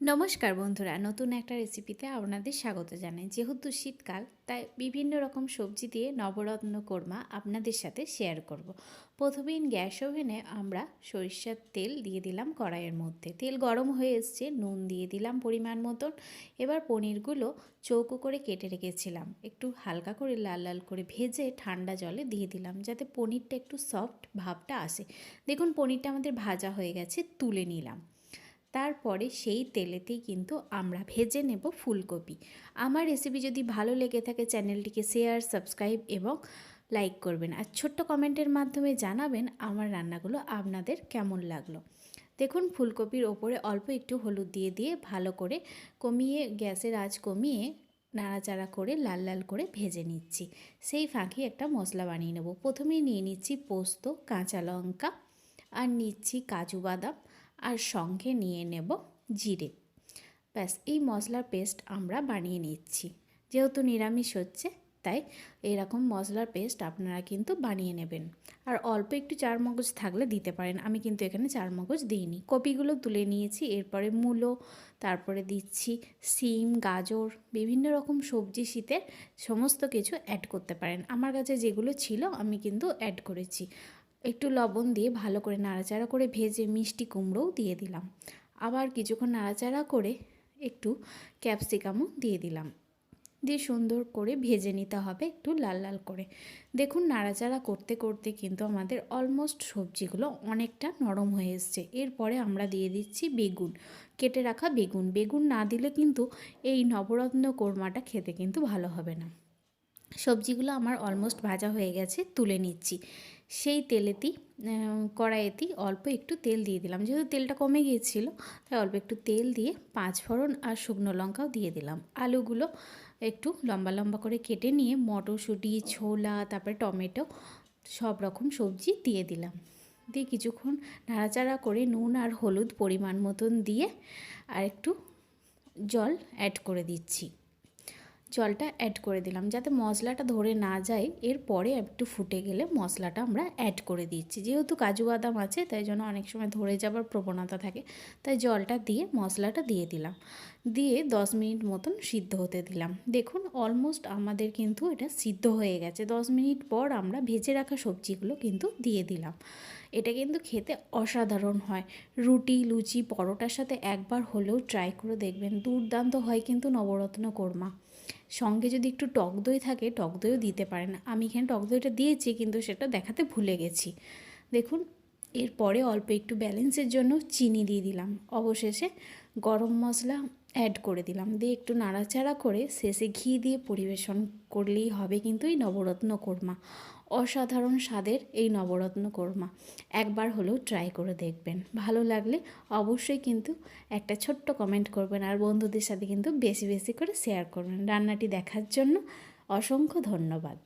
নমস্কার বন্ধুরা, নতুন একটা রেসিপিতে আপনাদের স্বাগত জানাই। যেহেতু শীতকাল, তাই বিভিন্ন রকম সবজি দিয়ে নবরত্ন কোরমা আপনাদের সাথে শেয়ার করব। প্রথমেই গ্যাস ওভেনে আমরা সরিষার তেল দিয়ে দিলাম কড়াইয়ের মধ্যে। তেল গরম হয়ে এসছে, নুন দিয়ে দিলাম পরিমাণ মতন। এবার পনিরগুলো চৌকো করে কেটে রেখেছিলাম। একটু হালকা করে লাল লাল করে ভেজে ঠান্ডা জলে দিয়ে দিলাম, যাতে পনিরটা একটু সফট ভাবটা আসে। দেখুন, পনিরটা আমাদের ভাজা হয়ে গেছে, তুলে নিলাম। তারপরে সেই তেলেতেই কিন্তু আমরা ভেজে নেব ফুলকপি। আমার রেসিপি যদি ভালো লেগে থাকে চ্যানেলটিকে শেয়ার সাবস্ক্রাইব এবং লাইক করবেন। আর ছোট্ট কমেন্টের মাধ্যমে জানাবেন আমার রান্নাগুলো আপনাদের কেমন লাগল। দেখুন, ফুলকপির ওপরে অল্প একটু হলুদ দিয়ে দিয়ে ভালো করে কমিয়ে, গ্যাসের আঁচ কমিয়ে নাড়াচাড়া করে লাল লাল করে ভেজে নিচ্ছি। সেই ফাঁকি একটা মশলা বানিয়ে নেব। প্রথমেই নিয়ে নিচ্ছি পোস্ত, কাঁচা লঙ্কা আর নিচ্ছি কাজু বাদাম। আর সঙ্গে নিয়ে নেব জিরে। ব্যাস, এই মশলার পেস্ট আমরা বানিয়ে নিচ্ছি। যেহেতু নিরামিষ হচ্ছে, তাই এরকম মশলার পেস্ট আপনারা কিন্তু বানিয়ে নেবেন। আর অল্প একটু চার মগজ থাকলে দিতে পারেন। আমি কিন্তু এখানে চার মগজ দিইনি। কপিগুলো তুলে নিয়েছি, এরপরে মূলো, তারপরে দিচ্ছি সিম, গাজর, বিভিন্ন রকম সবজি শীতের সমস্ত কিছু অ্যাড করতে পারেন। আমার কাছে যেগুলো ছিল, আমি কিন্তু অ্যাড করেছি। একটু লবণ দিয়ে ভালো করে নাড়াচাড়া করে ভেজে মিষ্টি কুমড়োও দিয়ে দিলাম। আবার কিছুক্ষণ নাড়াচাড়া করে একটু ক্যাপসিকামও দিয়ে দিলাম। দিয়ে সুন্দর করে ভেজে নিতে হবে একটু লাল লাল করে। দেখুন নাড়াচাড়া করতে করতে কিন্তু আমাদের অলমোস্ট সবজিগুলো অনেকটা নরম হয়ে এসছে। এরপরে আমরা দিয়ে দিচ্ছি বেগুন, কেটে রাখা বেগুন। বেগুন না দিলে কিন্তু এই নবরত্ন কোরমাটা খেতে কিন্তু ভালো হবে না। সবজিগুলো আমার অলমোস্ট ভাজা হয়ে গেছে, তুলে নিচ্ছি। সেই তেলেতেই কড়াইয়েতেই অল্প একটু তেল দিয়ে দিলাম। যেহেতু তেলটা কমে গিয়েছিল, তাই অল্প একটু তেল দিয়ে পাঁচ ফোড়ন আর শুকনো লঙ্কাও দিয়ে দিলাম। আলুগুলো একটু লম্বা লম্বা করে কেটে নিয়ে মটরশুঁটি, ছোলা, তারপরে টমেটো, সব রকম সবজি দিয়ে দিলাম। দিয়ে কিছুক্ষণ নাড়াচাড়া করে নুন আর হলুদ পরিমাণ মতন দিয়ে আর একটু জল অ্যাড করে দিচ্ছি। জলটা অ্যাড করে দিলাম। যাতে মশলাটা ধরে না যায়, এরপরে একটু ফুটে গেলে মশলাটা আমরা অ্যাড করে দিচ্ছি। যেহেতু কাজু বাদাম আছে, তাই জন্য অনেক সময় ধরে যাবার প্রবণতা থাকে। তাই জলটা দিয়ে, মশলাটা দিয়ে দিলাম। দিয়ে দশ মিনিট মতন সিদ্ধ হতে দিলাম। দেখুন অলমোস্ট আমাদের কিন্তু এটা সিদ্ধ হয়ে গেছে। দশ মিনিট পর আমরা ভেজে রাখা সবজিগুলো কিন্তু দিয়ে দিলাম। এটা কিন্তু খেতে অসাধারণ হয়। রুটি, লুচি, পরোটার সাথে একবার হলেও ট্রাই করে দেখবেন। দুর্দান্ত হয় কিন্তু নবরত্ন কোরমা। সঙ্গে যদি একটু টক দই থাকে, টক দইও দিতে পারেন। আমি এখানে টক দইটা দিয়েছি, কিন্তু সেটা দেখাতে ভুলে গেছি। দেখুন, এরপরে অল্প একটু ব্যালেন্সের জন্য চিনি দিয়ে দিলাম। অবশেষে গরম মশলা অ্যাড করে দিলাম। দিয়ে একটু নাড়াচাড়া করে শেষে ঘি দিয়ে পরিবেশন করলেই হবে কিন্তু এই নবরত্ন কোরমা। অসাধারণ স্বাদের এই নবরত্ন কোরমা। একবার হলেও ট্রাই করে দেখবেন। ভালো লাগলে অবশ্যই কিন্তু একটা ছোট্ট কমেন্ট করবেন আর বন্ধুদের সাথে কিন্তু বেশি বেশি করে শেয়ার করবেন। রান্নাটি দেখার জন্য অসংখ্য ধন্যবাদ।